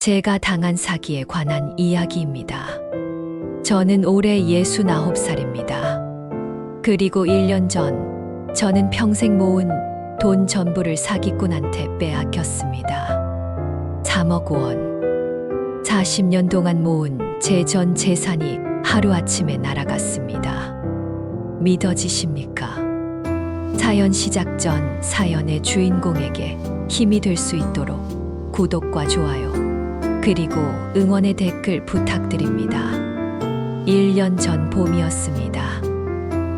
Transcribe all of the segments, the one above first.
제가 당한 사기에 관한 이야기입니다. 저는 올해 69살입니다. 그리고 1년 전, 저는 평생 모은 돈 전부를 사기꾼한테 빼앗겼습니다. 3억 원. 40년 동안 모은 제 전 재산이 하루아침에 날아갔습니다. 믿어지십니까? 사연 시작 전 사연의 주인공에게 힘이 될 수 있도록 구독과 좋아요, 그리고 응원의 댓글 부탁드립니다. 1년 전 봄이었습니다.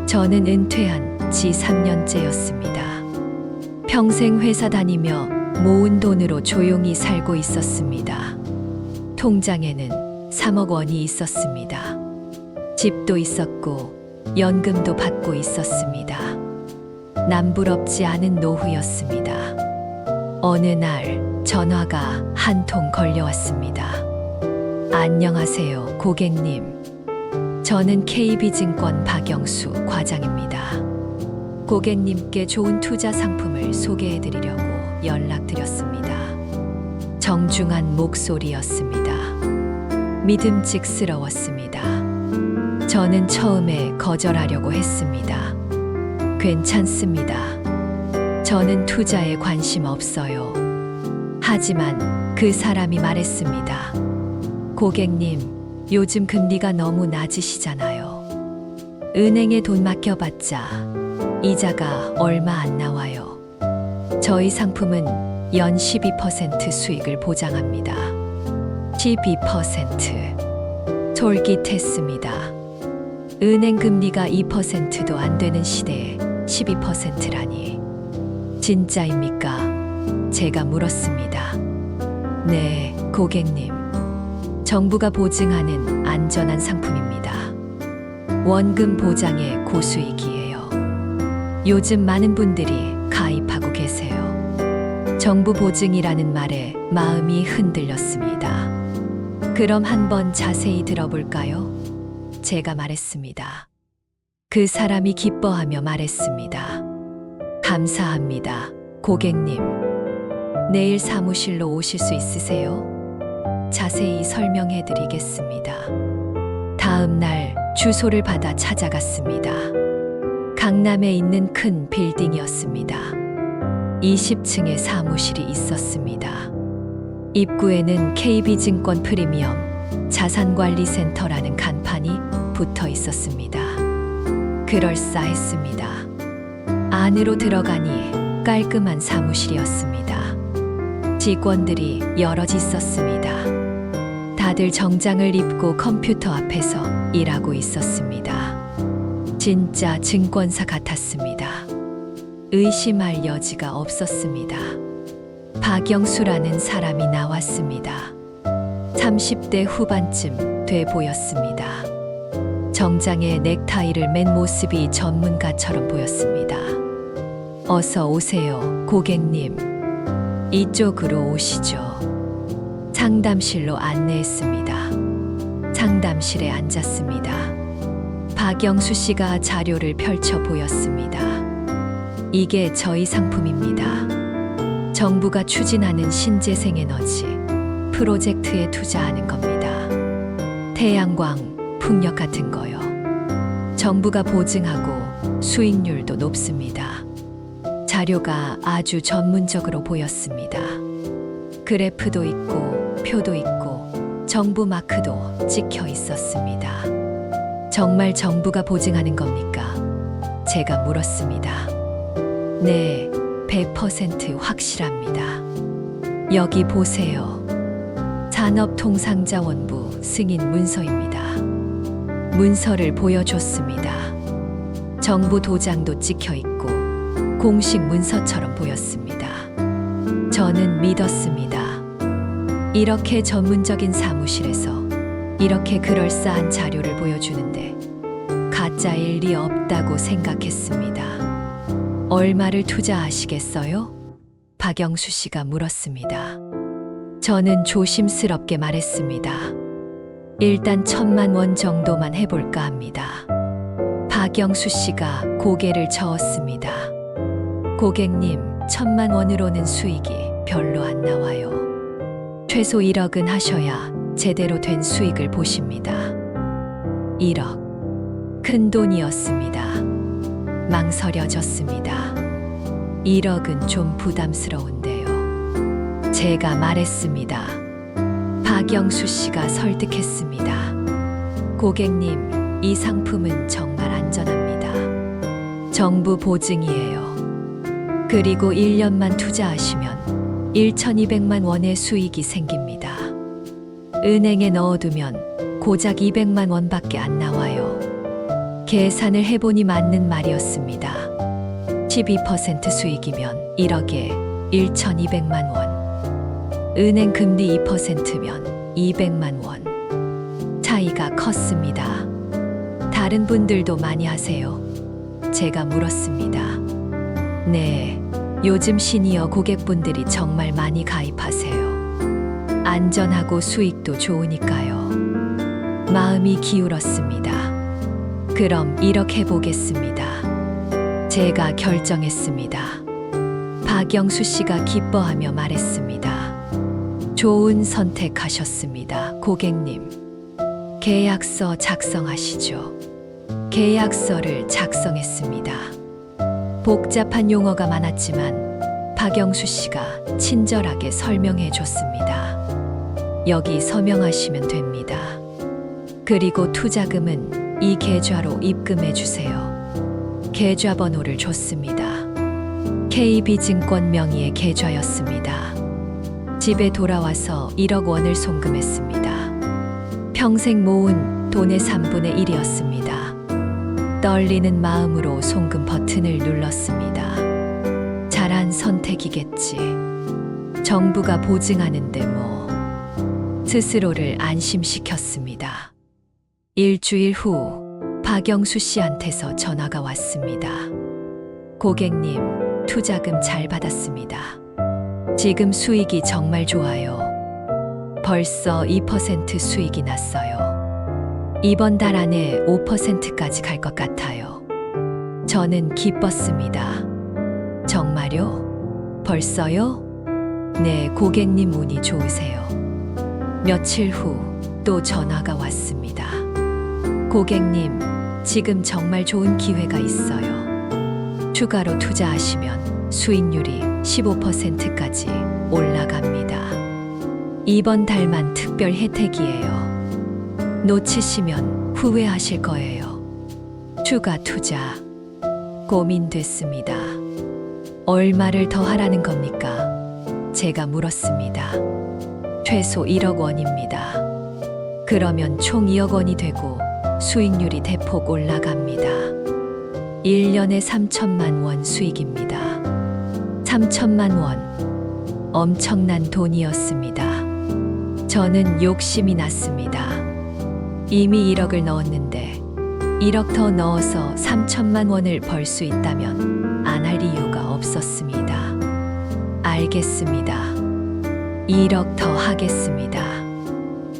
저는 은퇴한 지 3년째였습니다. 평생 회사 다니며 모은 돈으로 조용히 살고 있었습니다. 통장에는 3억 원이 있었습니다. 집도 있었고 연금도 받고 있었습니다. 남부럽지 않은 노후였습니다. 어느 날 전화가 한 통 걸려왔습니다. 안녕하세요, 고객님. 저는 KB증권 박영수 과장입니다. 고객님께 좋은 투자 상품을 소개해 드리려고 연락드렸습니다. 정중한 목소리였습니다. 믿음직스러웠습니다. 저는 처음에 거절하려고 했습니다. 괜찮습니다. 저는 투자에 관심 없어요. 하지만 그 사람이 말했습니다. 고객님, 요즘 금리가 너무 낮으시잖아요. 은행에 돈 맡겨봤자 이자가 얼마 안 나와요. 저희 상품은 연 12% 수익을 보장합니다. 12% 솔깃했습니다. 은행 금리가 2%도 안 되는 시대에 12%라니. 진짜입니까? 제가 물었습니다. 네, 고객님. 정부가 보증하는 안전한 상품입니다. 원금 보장의 고수익이에요. 요즘 많은 분들이 가입하고 계세요. 정부 보증이라는 말에 마음이 흔들렸습니다. 그럼 한번 자세히 들어볼까요? 제가 말했습니다. 그 사람이 기뻐하며 말했습니다. 감사합니다, 고객님. 내일 사무실로 오실 수 있으세요? 자세히 설명해 드리겠습니다. 다음 날 주소를 받아 찾아갔습니다. 강남에 있는 큰 빌딩이었습니다. 20층에 사무실이 있었습니다. 입구에는 KB증권 프리미엄 자산관리센터라는 간판이 붙어 있었습니다. 그럴싸했습니다. 안으로 들어가니 깔끔한 사무실이었습니다. 직원들이 여럿 있었습니다. 다들 정장을 입고 컴퓨터 앞에서 일하고 있었습니다. 진짜 증권사 같았습니다. 의심할 여지가 없었습니다. 박영수라는 사람이 나왔습니다. 30대 후반쯤 돼 보였습니다. 정장에 넥타이를 맨 모습이 전문가처럼 보였습니다. 어서 오세요, 고객님. 이쪽으로 오시죠. 상담실로 안내했습니다. 상담실에 앉았습니다. 박영수 씨가 자료를 펼쳐 보였습니다. 이게 저희 상품입니다. 정부가 추진하는 신재생 에너지 프로젝트에 투자하는 겁니다. 태양광, 풍력 같은 거요. 정부가 보증하고 수익률도 높습니다. 자료가 아주 전문적으로 보였습니다. 그래프도 있고 표도 있고 정부 마크도 찍혀 있었습니다. 정말 정부가 보증하는 겁니까? 제가 물었습니다. 네, 100% 확실합니다. 여기 보세요. 산업통상자원부 승인 문서입니다. 문서를 보여줬습니다. 정부 도장도 찍혀 있고 공식 문서처럼 보였습니다. 저는 믿었습니다. 이렇게 전문적인 사무실에서 이렇게 그럴싸한 자료를 보여주는데 가짜일 리 없다고 생각했습니다. 얼마를 투자하시겠어요? 박영수 씨가 물었습니다. 저는 조심스럽게 말했습니다. 일단 천만 원 정도만 해볼까 합니다. 박영수 씨가 고개를 저었습니다. 고객님, 천만 원으로는 수익이 별로 안 나와요. 최소 1억은 하셔야 제대로 된 수익을 보십니다. 1억. 큰 돈이었습니다. 망설여졌습니다. 1억은 좀 부담스러운데요. 제가 말했습니다. 박영수 씨가 설득했습니다. 고객님, 이 상품은 정말 안전합니다. 정부 보증이에요. 그리고 1년만 투자하시면 1,200만 원의 수익이 생깁니다. 은행에 넣어두면 고작 200만 원밖에 안 나와요. 계산을 해보니 맞는 말이었습니다. 12% 수익이면 1억에 1,200만 원. 은행 금리 2%면 200만 원. 차이가 컸습니다. 다른 분들도 많이 하세요. 제가 물었습니다. 네, 요즘 시니어 고객분들이 정말 많이 가입하세요. 안전하고 수익도 좋으니까요. 마음이 기울었습니다. 그럼 이렇게 해보겠습니다. 제가 결정했습니다. 박영수 씨가 기뻐하며 말했습니다. 좋은 선택하셨습니다, 고객님. 계약서 작성하시죠. 계약서를 작성했습니다. 복잡한 용어가 많았지만 박영수 씨가 친절하게 설명해 줬습니다. 여기 서명하시면 됩니다. 그리고 투자금은 이 계좌로 입금해 주세요. 계좌 번호를 줬습니다. KB증권 명의의 계좌였습니다. 집에 돌아와서 1억 원을 송금했습니다. 평생 모은 돈의 3분의 1이었습니다. 떨리는 마음으로 송금 버튼을 눌렀습니다. 잘한 선택이겠지. 정부가 보증하는데 뭐. 스스로를 안심시켰습니다. 일주일 후 박영수 씨한테서 전화가 왔습니다. 고객님, 투자금 잘 받았습니다. 지금 수익이 정말 좋아요. 벌써 2% 수익이 났어요. 이번 달 안에 5%까지 갈 것 같아요. 저는 기뻤습니다. 정말요? 벌써요? 네, 고객님 운이 좋으세요. 며칠 후 또 전화가 왔습니다. 고객님, 지금 정말 좋은 기회가 있어요. 추가로 투자하시면 수익률이 15%까지 올라갑니다. 이번 달만 특별 혜택이에요. 놓치시면 후회하실 거예요. 추가 투자 고민됐습니다. 얼마를 더 하라는 겁니까? 제가 물었습니다. 최소 1억 원입니다. 그러면 총 2억 원이 되고 수익률이 대폭 올라갑니다. 1년에 3천만 원 수익입니다. 3천만 원. 엄청난 돈이었습니다. 저는 욕심이 났습니다. 이미 1억을 넣었는데 1억 더 넣어서 3천만 원을 벌 수 있다면 안 할 이유가 없었습니다. 알겠습니다. 1억 더 하겠습니다.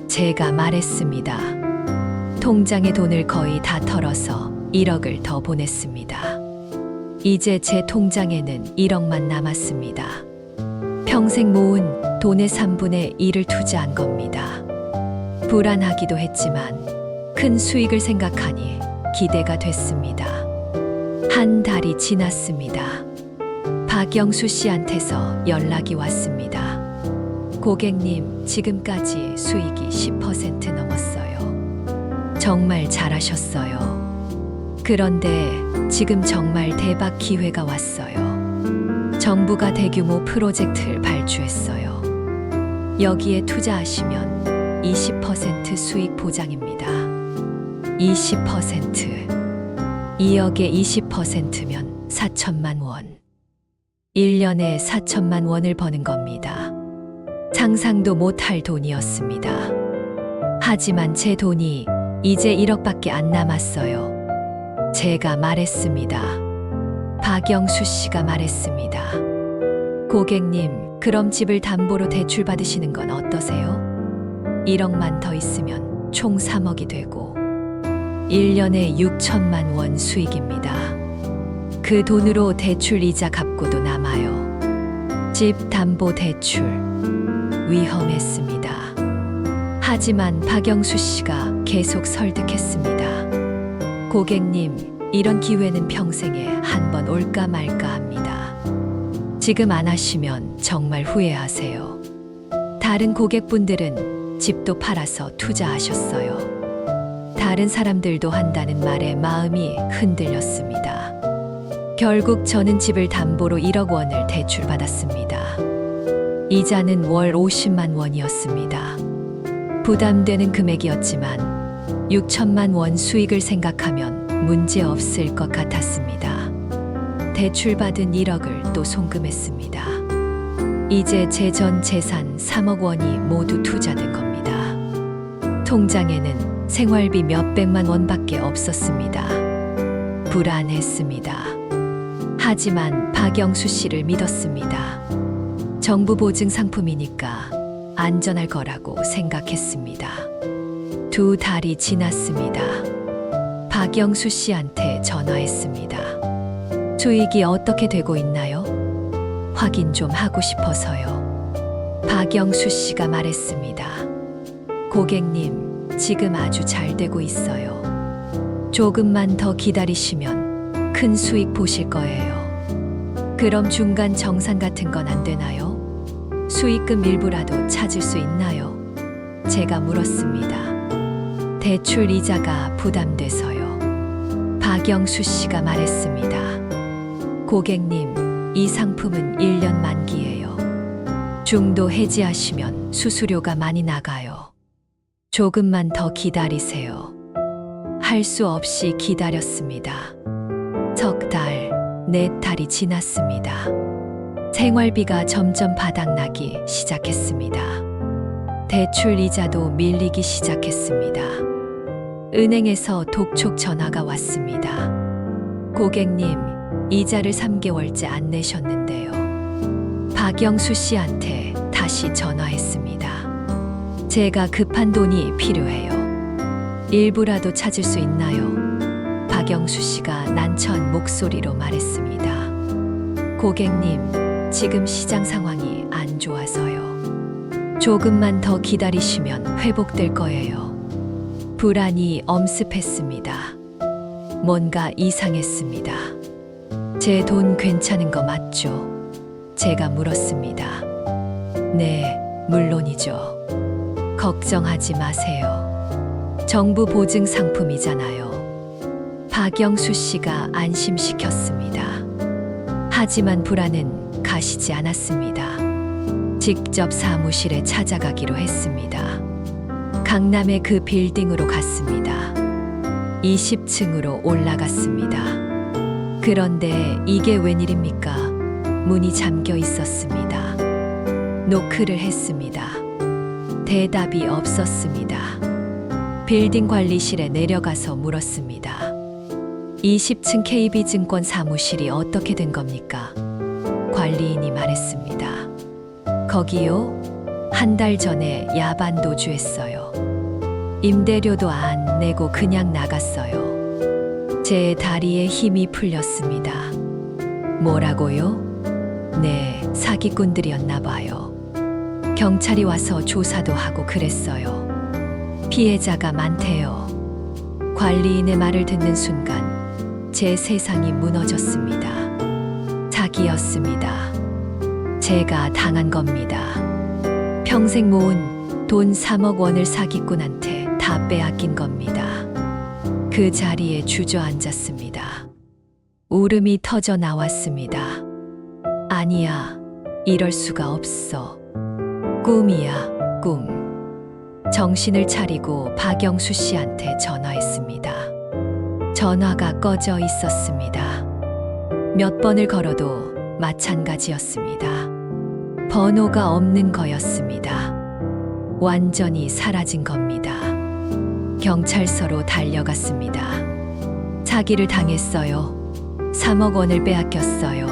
제가 말했습니다. 통장에 돈을 거의 다 털어서 1억을 더 보냈습니다. 이제 제 통장에는 1억만 남았습니다. 평생 모은 돈의 3분의 1을 투자한 겁니다. 불안하기도 했지만 큰 수익을 생각하니 기대가 됐습니다. 한 달이 지났습니다. 박영수 씨한테서 연락이 왔습니다. 고객님, 지금까지 수익이 10% 넘었어요. 정말 잘하셨어요. 그런데 지금 정말 대박 기회가 왔어요. 정부가 대규모 프로젝트를 발주했어요. 여기에 투자하시면 20% 수익 보장입니다. 20% 2억에 20%면 4천만 원. 1년에 4천만 원을 버는 겁니다. 상상도 못할 돈이었습니다. 하지만 제 돈이 이제 1억밖에 안 남았어요. 제가 말했습니다. 박영수 씨가 말했습니다. 고객님, 그럼 집을 담보로 대출 받으시는 건 어떠세요? 1억만 더 있으면 총 3억이 되고 1년에 6천만 원 수익입니다. 그 돈으로 대출 이자 갚고도 남아요. 집 담보 대출 위험했습니다. 하지만 박영수 씨가 계속 설득했습니다. 고객님, 이런 기회는 평생에 한 번 올까 말까 합니다. 지금 안 하시면 정말 후회하세요. 다른 고객분들은 집도 팔아서 투자하셨어요. 다른 사람들도 한다는 말에 마음이 흔들렸습니다. 결국 저는 집을 담보로 1억 원을 대출받았습니다. 이자는 월 50만 원이었습니다. 부담되는 금액이었지만 6천만 원 수익을 생각하면 문제 없을 것 같았습니다. 대출받은 1억을 또 송금했습니다. 이제 제 전 재산 3억 원이 모두 투자된 겁니다. 통장에는 생활비 몇백만 원밖에 없었습니다. 불안했습니다. 하지만 박영수 씨를 믿었습니다. 정부 보증 상품이니까 안전할 거라고 생각했습니다. 두 달이 지났습니다. 박영수 씨한테 전화했습니다. 수익이 어떻게 되고 있나요? 확인 좀 하고 싶어서요. 박영수 씨가 말했습니다. 고객님, 지금 아주 잘 되고 있어요. 조금만 더 기다리시면 큰 수익 보실 거예요. 그럼 중간 정산 같은 건 안 되나요? 수익금 일부라도 찾을 수 있나요? 제가 물었습니다. 대출 이자가 부담돼서요. 박영수 씨가 말했습니다. 고객님, 이 상품은 1년 만기예요. 중도 해지하시면 수수료가 많이 나가요. 조금만 더 기다리세요. 할 수 없이 기다렸습니다. 석 달, 네 달이 지났습니다. 생활비가 점점 바닥나기 시작했습니다. 대출 이자도 밀리기 시작했습니다. 은행에서 독촉 전화가 왔습니다. 고객님, 이자를 3개월째 안 내셨는데요. 박영수 씨한테 다시 전화했습니다. 제가 급한 돈이 필요해요. 일부라도 찾을 수 있나요? 박영수 씨가 난처한 목소리로 말했습니다. 고객님, 지금 시장 상황이 안 좋아서요. 조금만 더 기다리시면 회복될 거예요. 불안이 엄습했습니다. 뭔가 이상했습니다. 제 돈 괜찮은 거 맞죠? 제가 물었습니다. 네, 물론이죠. 걱정하지 마세요. 정부 보증 상품이잖아요. 박영수 씨가 안심시켰습니다. 하지만 불안은 가시지 않았습니다. 직접 사무실에 찾아가기로 했습니다. 강남의 그 빌딩으로 갔습니다. 20층으로 올라갔습니다. 그런데 이게 웬일입니까? 문이 잠겨 있었습니다. 노크를 했습니다. 대답이 없었습니다. 빌딩 관리실에 내려가서 물었습니다. 20층 KB증권 사무실이 어떻게 된 겁니까? 관리인이 말했습니다. 거기요? 한 달 전에 야반 도주했어요. 임대료도 안 내고 그냥 나갔어요. 제 다리에 힘이 풀렸습니다. 뭐라고요? 네, 사기꾼들이었나 봐요. 경찰이 와서 조사도 하고 그랬어요. 피해자가 많대요. 관리인의 말을 듣는 순간 제 세상이 무너졌습니다. 사기였습니다. 제가 당한 겁니다. 평생 모은 돈 3억 원을 사기꾼한테 다 빼앗긴 겁니다. 그 자리에 주저앉았습니다. 울음이 터져 나왔습니다. 아니야, 이럴 수가 없어. 꿈이야, 꿈. 정신을 차리고 박영수 씨한테 전화했습니다. 전화가 꺼져 있었습니다. 몇 번을 걸어도 마찬가지였습니다. 번호가 없는 거였습니다. 완전히 사라진 겁니다. 경찰서로 달려갔습니다. 사기를 당했어요. 3억 원을 빼앗겼어요.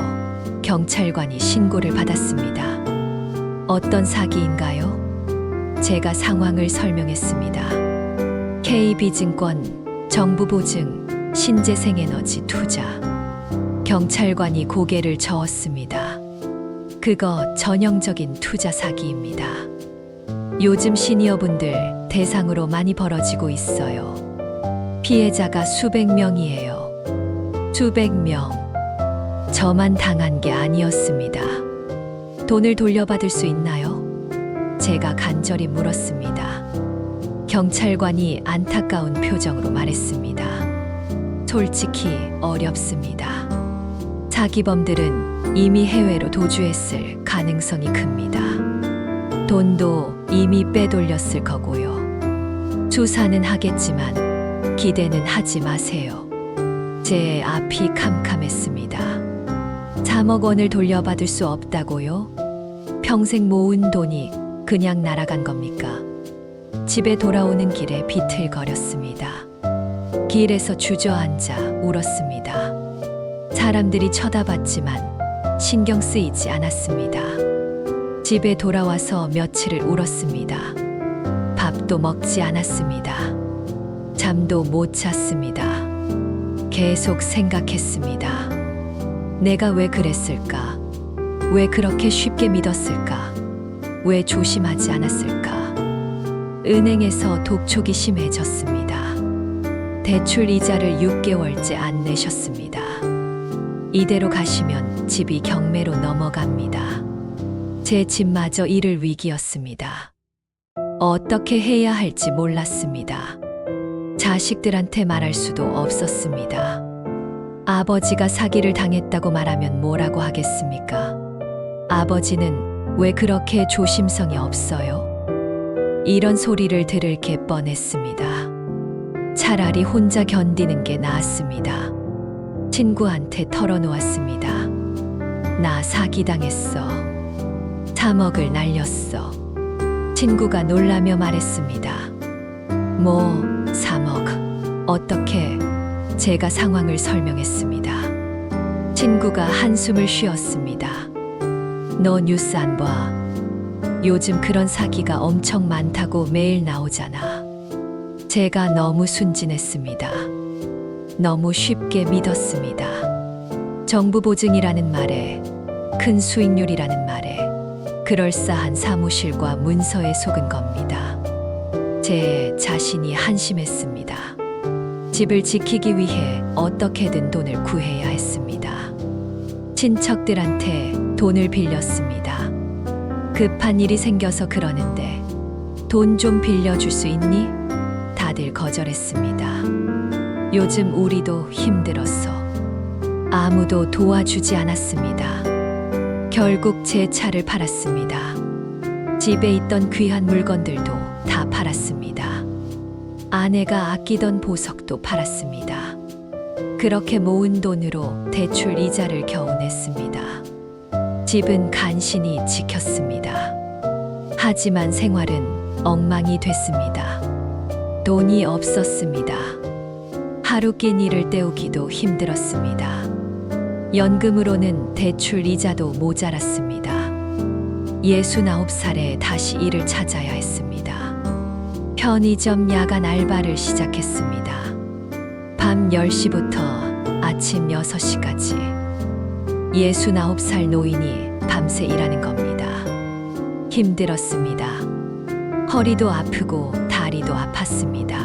경찰관이 신고를 받았습니다. 어떤 사기인가요? 제가 상황을 설명했습니다. KB증권, 정부보증, 신재생에너지 투자. 경찰관이 고개를 저었습니다. 그거 전형적인 투자 사기입니다. 요즘 시니어분들 대상으로 많이 벌어지고 있어요. 피해자가 수백 명이에요. 수백 명. 저만 당한 게 아니었습니다. 돈을 돌려받을 수 있나요? 제가 간절히 물었습니다. 경찰관이 안타까운 표정으로 말했습니다. 솔직히 어렵습니다. 사기범들은 이미 해외로 도주했을 가능성이 큽니다. 돈도 이미 빼돌렸을 거고요. 수사는 하겠지만 기대는 하지 마세요. 제 앞이 캄캄했습니다. 3억 원을 돌려받을 수 없다고요? 평생 모은 돈이 그냥 날아간 겁니까? 집에 돌아오는 길에 비틀거렸습니다. 길에서 주저앉아 울었습니다. 사람들이 쳐다봤지만 신경 쓰이지 않았습니다. 집에 돌아와서 며칠을 울었습니다. 밥도 먹지 않았습니다. 잠도 못 잤습니다. 계속 생각했습니다. 내가 왜 그랬을까? 왜 그렇게 쉽게 믿었을까? 왜 조심하지 않았을까? 은행에서 독촉이 심해졌습니다. 대출 이자를 6개월째 안 내셨습니다. 이대로 가시면 집이 경매로 넘어갑니다. 제 집마저 잃을 위기였습니다. 어떻게 해야 할지 몰랐습니다. 자식들한테 말할 수도 없었습니다. 아버지가 사기를 당했다고 말하면 뭐라고 하겠습니까? 아버지는 왜 그렇게 조심성이 없어요? 이런 소리를 들을 게 뻔했습니다. 차라리 혼자 견디는 게 나았습니다. 친구한테 털어놓았습니다. 나 사기당했어. 3억을 날렸어. 친구가 놀라며 말했습니다. 뭐, 3억. 어떻게? 제가 상황을 설명했습니다. 친구가 한숨을 쉬었습니다. 너 뉴스 안 봐. 요즘 그런 사기가 엄청 많다고 매일 나오잖아. 제가 너무 순진했습니다. 너무 쉽게 믿었습니다. 정부 보증이라는 말에, 큰 수익률이라는 말에, 그럴싸한 사무실과 문서에 속은 겁니다. 제 자신이 한심했습니다. 집을 지키기 위해 어떻게든 돈을 구해야 했습니다. 친척들한테 돈을 빌렸습니다. 급한 일이 생겨서 그러는데 돈 좀 빌려줄 수 있니? 다들 거절했습니다. 요즘 우리도 힘들었어. 아무도 도와주지 않았습니다. 결국 제 차를 팔았습니다. 집에 있던 귀한 물건들도 다 팔았습니다. 아내가 아끼던 보석도 팔았습니다. 그렇게 모은 돈으로 대출 이자를 겨우 냈습니다. 집은 간신히 지켰습니다. 하지만 생활은 엉망이 됐습니다. 돈이 없었습니다. 하루 낀 일을 때우기도 힘들었습니다. 연금으로는 대출 이자도 모자랐습니다. 69살에 다시 일을 찾아야 했습니다. 편의점 야간 알바를 시작했습니다. 밤 10시부터 아침 6시까지 69살 노인이 밤새 일하는 겁니다. 힘들었습니다. 허리도 아프고 다리도 아팠습니다.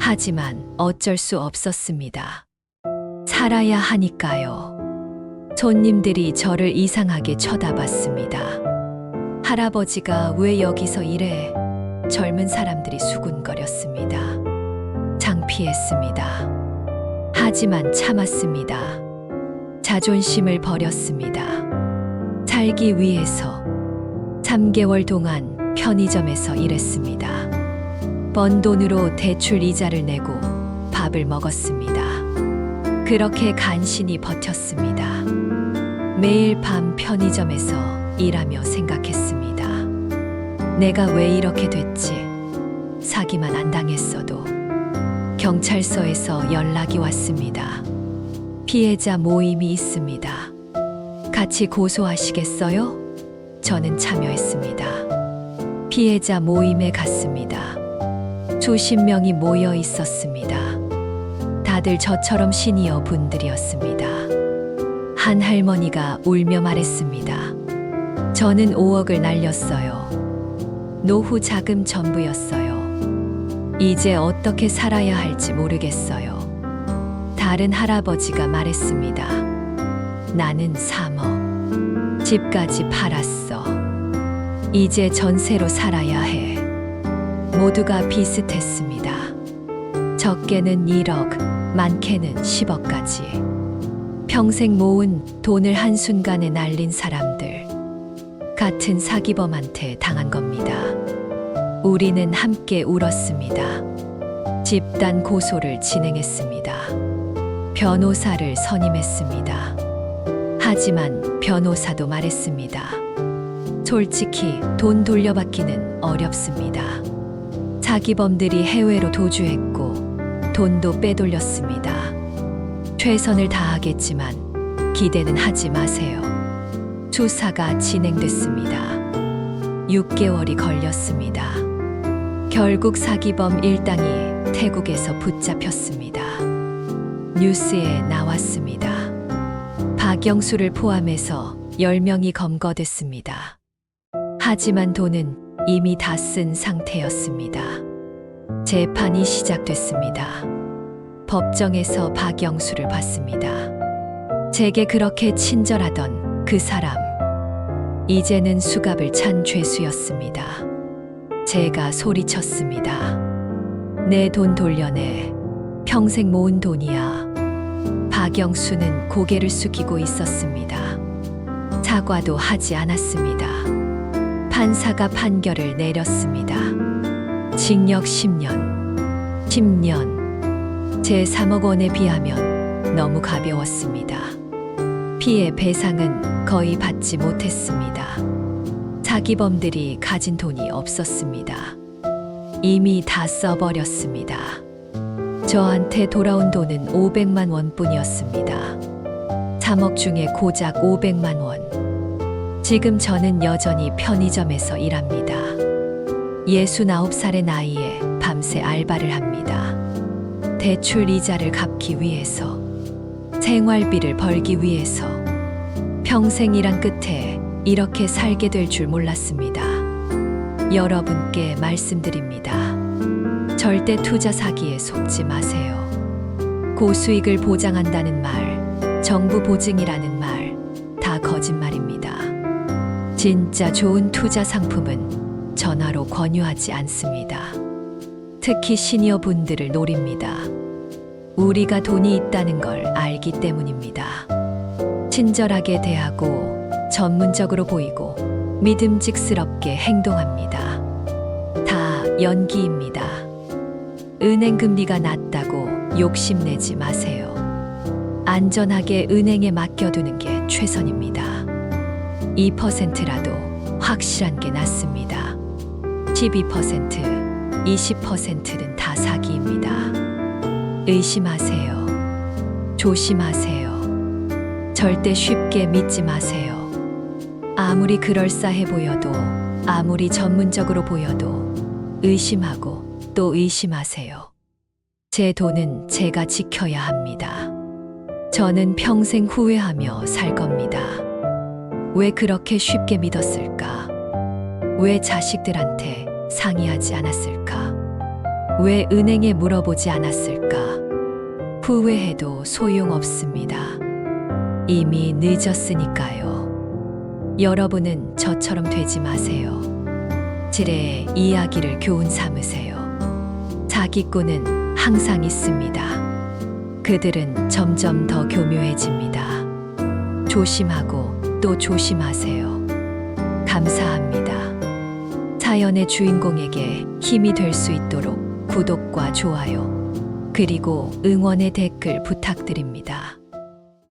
하지만 어쩔 수 없었습니다. 살아야 하니까요. 손님들이 저를 이상하게 쳐다봤습니다. 할아버지가 왜 여기서 일해? 젊은 사람들이 수군거렸습니다. 창피했습니다. 하지만 참았습니다. 자존심을 버렸습니다. 살기 위해서 3개월 동안 편의점에서 일했습니다. 번 돈으로 대출 이자를 내고 밥을 먹었습니다. 그렇게 간신히 버텼습니다. 매일 밤 편의점에서 일하며 생각했습니다. 내가 왜 이렇게 됐지? 사기만 안 당했어도 경찰서에서 연락이 왔습니다. 피해자 모임이 있습니다. 같이 고소하시겠어요? 저는 참여했습니다. 피해자 모임에 갔습니다. 수십 명이 모여 있었습니다. 다들 저처럼 시니어 분들이었습니다. 한 할머니가 울며 말했습니다. 저는 5억을 날렸어요. 노후 자금 전부였어요. 이제 어떻게 살아야 할지 모르겠어요. 다른 할아버지가 말했습니다. 나는 3억. 집까지 팔았어. 이제 전세로 살아야 해. 모두가 비슷했습니다. 적게는 1억, 많게는 10억까지. 평생 모은 돈을 한순간에 날린 사람들. 같은 사기범한테 당한 겁니다. 우리는 함께 울었습니다. 집단 고소를 진행했습니다. 변호사를 선임했습니다. 하지만 변호사도 말했습니다. 솔직히 돈 돌려받기는 어렵습니다. 사기범들이 해외로 도주했고 돈도 빼돌렸습니다. 최선을 다하겠지만 기대는 하지 마세요. 수사가 진행됐습니다. 6개월이 걸렸습니다. 결국 사기범 일당이 태국에서 붙잡혔습니다. 뉴스에 나왔습니다. 박영수를 포함해서 10명이 검거됐습니다. 하지만 돈은 이미 다 쓴 상태였습니다. 재판이 시작됐습니다. 법정에서 박영수를 봤습니다. 제게 그렇게 친절하던 그 사람. 이제는 수갑을 찬 죄수였습니다. 제가 소리쳤습니다. 내 돈 돌려내. 평생 모은 돈이야. 박영수는 고개를 숙이고 있었습니다. 사과도 하지 않았습니다. 판사가 판결을 내렸습니다. 징역 10년. 10년. 제 3억 원에 비하면 너무 가벼웠습니다. 피해 배상은 거의 받지 못했습니다. 사기범들이 가진 돈이 없었습니다. 이미 다 써버렸습니다. 저한테 돌아온 돈은 500만 원뿐이었습니다. 3억 중에 고작 500만 원. 지금 저는 여전히 편의점에서 일합니다. 69살의 나이에 밤새 알바를 합니다. 대출 이자를 갚기 위해서, 생활비를 벌기 위해서, 평생 일한 끝에 이렇게 살게 될 줄 몰랐습니다. 여러분께 말씀드립니다. 절대 투자 사기에 속지 마세요. 고수익을 보장한다는 말, 정부 보증이라는 말, 다 거짓말입니다. 진짜 좋은 투자 상품은 전화로 권유하지 않습니다. 특히 시니어 분들을 노립니다. 우리가 돈이 있다는 걸 알기 때문입니다. 친절하게 대하고 전문적으로 보이고 믿음직스럽게 행동합니다. 다 연기입니다. 은행 금리가 낮다고 욕심내지 마세요. 안전하게 은행에 맡겨두는 게 최선입니다. 2%라도 확실한 게 낫습니다. 12%, 20%는 다 사기입니다. 의심하세요. 조심하세요. 절대 쉽게 믿지 마세요. 아무리 그럴싸해 보여도, 아무리 전문적으로 보여도 의심하고 또 의심하세요. 제 돈은 제가 지켜야 합니다. 저는 평생 후회하며 살 겁니다. 왜 그렇게 쉽게 믿었을까? 왜 자식들한테 상의하지 않았을까? 왜 은행에 물어보지 않았을까? 후회해도 소용없습니다. 이미 늦었으니까요. 여러분은 저처럼 되지 마세요. 지레의 이야기를 교훈 삼으세요. 사기꾼은 항상 있습니다. 그들은 점점 더 교묘해집니다. 조심하고 또 조심하세요. 감사합니다. 사연의 주인공에게 힘이 될 수 있도록 구독과 좋아요, 그리고 응원의 댓글 부탁드립니다.